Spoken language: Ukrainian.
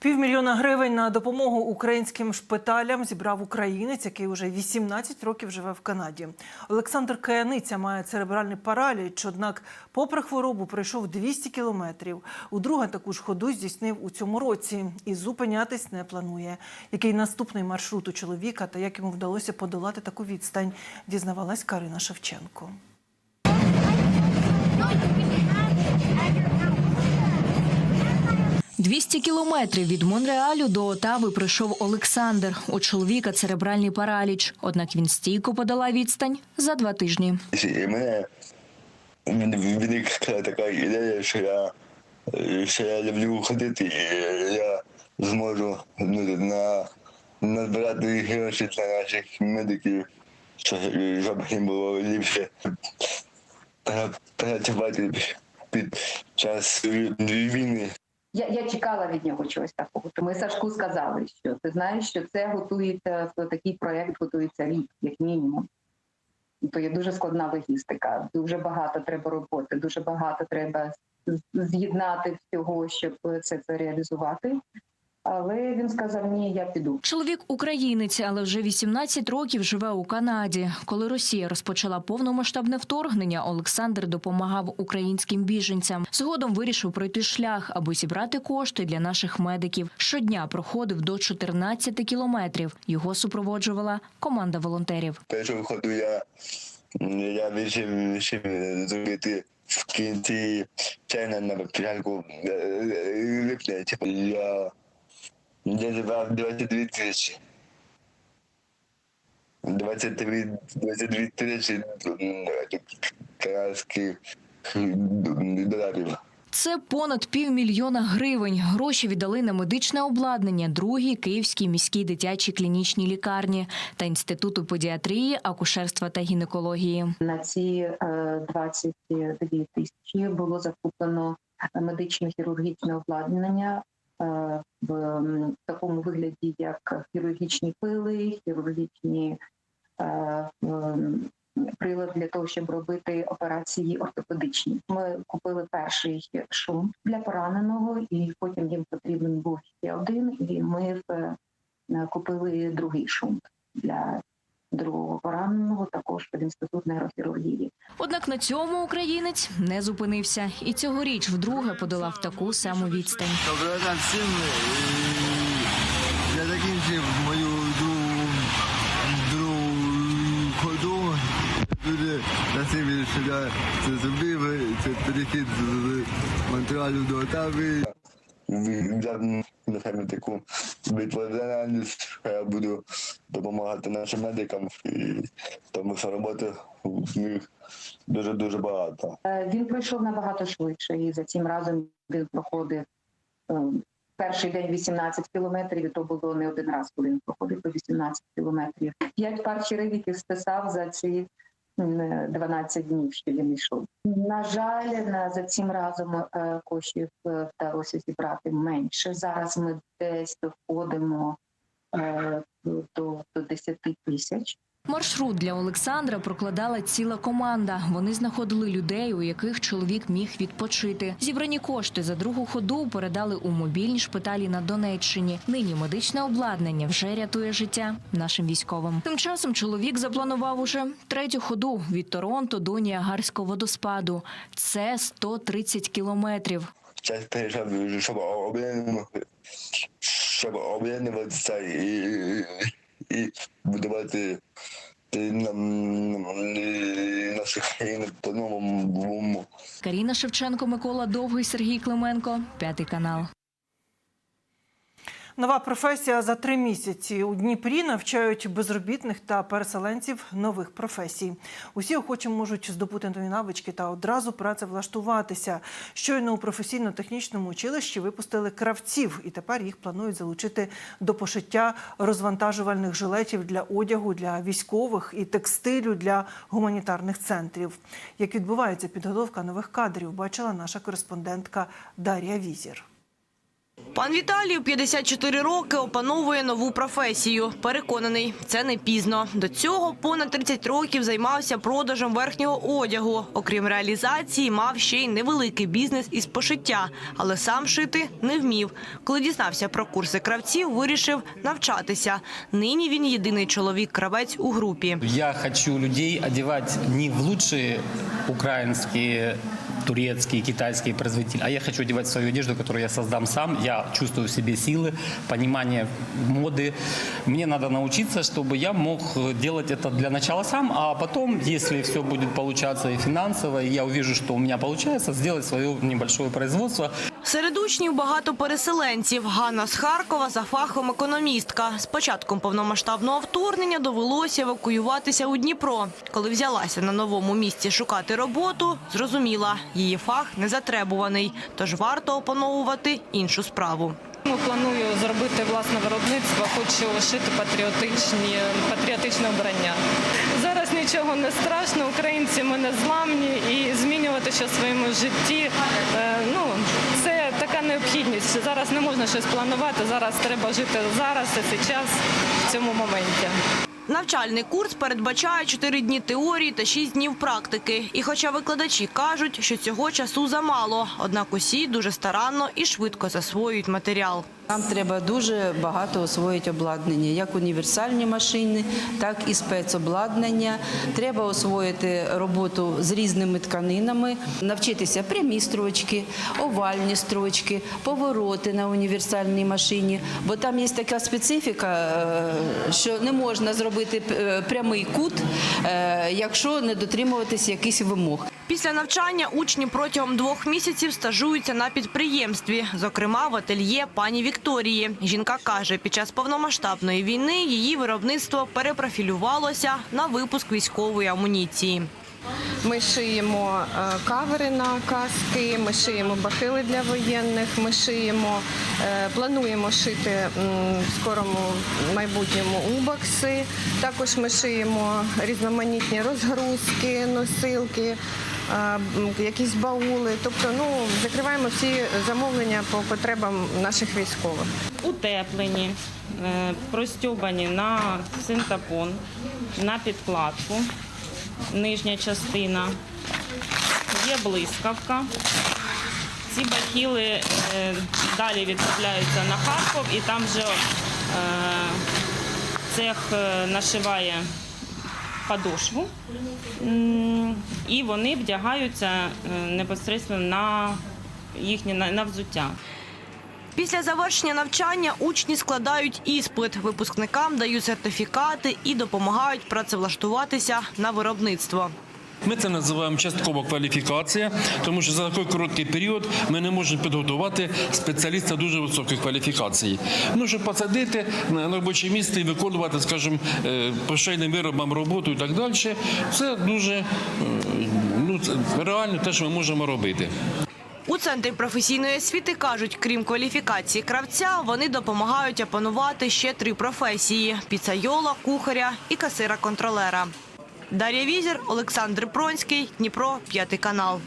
Півмільйона гривень на допомогу українським шпиталям зібрав українець, який уже 18 років живе в Канаді. Олександр Каяниця має церебральний параліч, однак, попри хворобу, пройшов 200 кілометрів. Удруге таку ж ходу здійснив у цьому році і зупинятись не планує. Який наступний маршрут у чоловіка та як йому вдалося подолати таку відстань, дізнавалась Карина Шевченко. – 200 кілометрів від Монреалю до Отави прийшов Олександр. У чоловіка церебральний параліч. Однак він стійко подала відстань за два тижні. І мене виникла така ідея, що я, що я люблю ходити, і я зможу ну, на, назбирати гроші для наших медиків, щоб, їм було ліпше пра- працювати під час війни. Я, я чекала від нього чогось такого. Ми Сашку сказали, що ти знаєш, що це готується такий проект готується рік, як мінімум. То є дуже складна логістика, дуже багато треба роботи, дуже багато треба з'єднати всього, щоб це реалізувати. Але він сказав: ні, я піду. Чоловік українець, але вже 18 років живе у Канаді. Коли Росія розпочала повномасштабне вторгнення, Олександр допомагав українським біженцям. Згодом вирішив пройти шлях, аби зібрати кошти для наших медиків. Щодня проходив до 14 кілометрів. Його супроводжувала команда волонтерів. Першого ходу я, я вирішив, вирішив зробити в кінці червня на початку е, липня. Типу, я, я зібрав 22 тисячі. 23, 22 тисячі м, канадських доларів. Це понад півмільйона гривень. Гроші віддали на медичне обладнання другій Київській міській дитячій клінічній лікарні та інституту педіатрії, акушерства та гінекології. На ці е, 22 тисячі було закуплено медично-хірургічне обладнання е, в такому вигляді, як хірургічні пили, хірургічні е, м, прилад для того, щоб робити операції ортопедичні. Ми купили перший шум для пораненого, і потім їм потрібен був ще один. І ми е, купили другий шум для другого пораненого, також в інститут нейрохірургії. Однак на цьому українець не зупинився і цьогоріч вдруге подолав таку саму відстань. Всім. Я закінчив мою другу, другу ходу. Дуже що я це зробив. Це перехід з Монреалю до Отави. взяв на себе таку відповідальність, що я буду допомагати нашим медикам, і тому що роботи в них дуже-дуже багато. Е, Він пройшов набагато швидше, і за цим разом він проходив е, перший день 18 кілометрів, то було не один раз, коли він проходив по 18 кілометрів. П'ять пар черевиків списав за ці м, 12 днів, що він йшов. На жаль, на за цим разом е, коштів е, вдалося зібрати менше. Зараз ми десь доходимо е, до, до 10 тисяч. Маршрут для Олександра прокладала ціла команда. Вони знаходили людей, у яких чоловік міг відпочити. Зібрані кошти за другу ходу передали у мобільні шпиталі на Донеччині. Нині медичне обладнання вже рятує життя нашим військовим. Тим часом чоловік запланував уже третю ходу від Торонто до Ніагарського водоспаду. Це 130 кілометрів. Час прийшов, щоб об'єднувати, щоб об'єднуватися і, і будувати наших нашу країну по-новому. Каріна Шевченко, Микола Довгий, Сергій Клименко, п'ятий канал. Нова професія за три місяці. У Дніпрі навчають безробітних та переселенців нових професій. Усі охочі можуть здобути нові навички та одразу працевлаштуватися. Щойно у професійно-технічному училищі випустили кравців, і тепер їх планують залучити до пошиття розвантажувальних жилетів для одягу для військових і текстилю для гуманітарних центрів. Як відбувається підготовка нових кадрів, бачила наша кореспондентка Дар'я Візір. Пан Віталій у 54 роки опановує нову професію. Переконаний, це не пізно. До цього понад 30 років займався продажем верхнього одягу. Окрім реалізації, мав ще й невеликий бізнес із пошиття, але сам шити не вмів. Коли дізнався про курси кравців, вирішив навчатися. Нині він єдиний чоловік-кравець у групі. Я хочу людей одевать не в лучшие украинские, турецкие, китайские производители, а я хочу одевать свою одежду, которую я создам сам. Я чувствую в себе силы, понимание моды. Мне надо научиться, чтобы я мог делать это для начала сам, а потом, если все будет получаться и финансово, и я увижу, что у меня получается, сделать свое небольшое производство, Серед учнів багато переселенців. Ганна з Харкова за фахом економістка. З початком повномасштабного вторгнення довелося евакуюватися у Дніпро. Коли взялася на новому місці шукати роботу, зрозуміла, її фах не затребуваний, тож варто опановувати іншу справу. Ну, Планую зробити власне виробництво, хочу шити патріотичні, патріотичне обрання. Зараз нічого не страшно, українці ми не зламні і змінювати щось в своєму житті. е, Ну, це така необхідність. Зараз не можна щось планувати, зараз треба жити зараз, і час в цьому моменті. Навчальний курс передбачає 4 дні теорії та 6 днів практики. І хоча викладачі кажуть, що цього часу замало, однак усі дуже старанно і швидко засвоюють матеріал. Нам треба дуже багато освоїти обладнання, як універсальні машини, так і спецобладнання. Треба освоїти роботу з різними тканинами, навчитися прямі строчки, овальні строчки, повороти на універсальній машині. Бо там є така специфіка, е, що не можна зробити е, прямий кут, е, якщо не дотримуватися якихось вимог. Після навчання учні протягом двох місяців стажуються на підприємстві, зокрема в ательє пані Вікторії. Жінка каже, під час повномасштабної війни її виробництво перепрофілювалося на випуск військової амуніції. Ми шиємо е, кавери на каски, ми шиємо бахили для воєнних, ми шиємо, е, плануємо шити в скорому майбутньому убокси. Також ми шиємо різноманітні розгрузки, носилки, е, якісь баули. Тобто, ну закриваємо всі замовлення по потребам наших військових. утеплені, простьобані на синтапон, на підкладку, нижня частина. Є блискавка. Ці бахіли е, далі відправляються на Харків і там вже е, цех е, нашиває подошву і вони вдягаються непосередньо на їхнє на взуття. Після завершення навчання учні складають іспит. Випускникам дають сертифікати і допомагають працевлаштуватися на виробництво. Ми це називаємо часткова кваліфікація, тому що за такий короткий період ми не можемо підготувати спеціаліста дуже високої кваліфікації. Ну, щоб посадити на робоче місце і виконувати, скажімо, е, по шейним виробам роботу і так далі, це дуже е, ну, реально те, що ми можемо робити. У центрі професійної освіти кажуть, крім кваліфікації кравця, вони допомагають опанувати ще три професії: піцайола, кухаря і касира-контролера. Дар'я Візір, Олександр Пронський, Дніпро, п'ятий канал.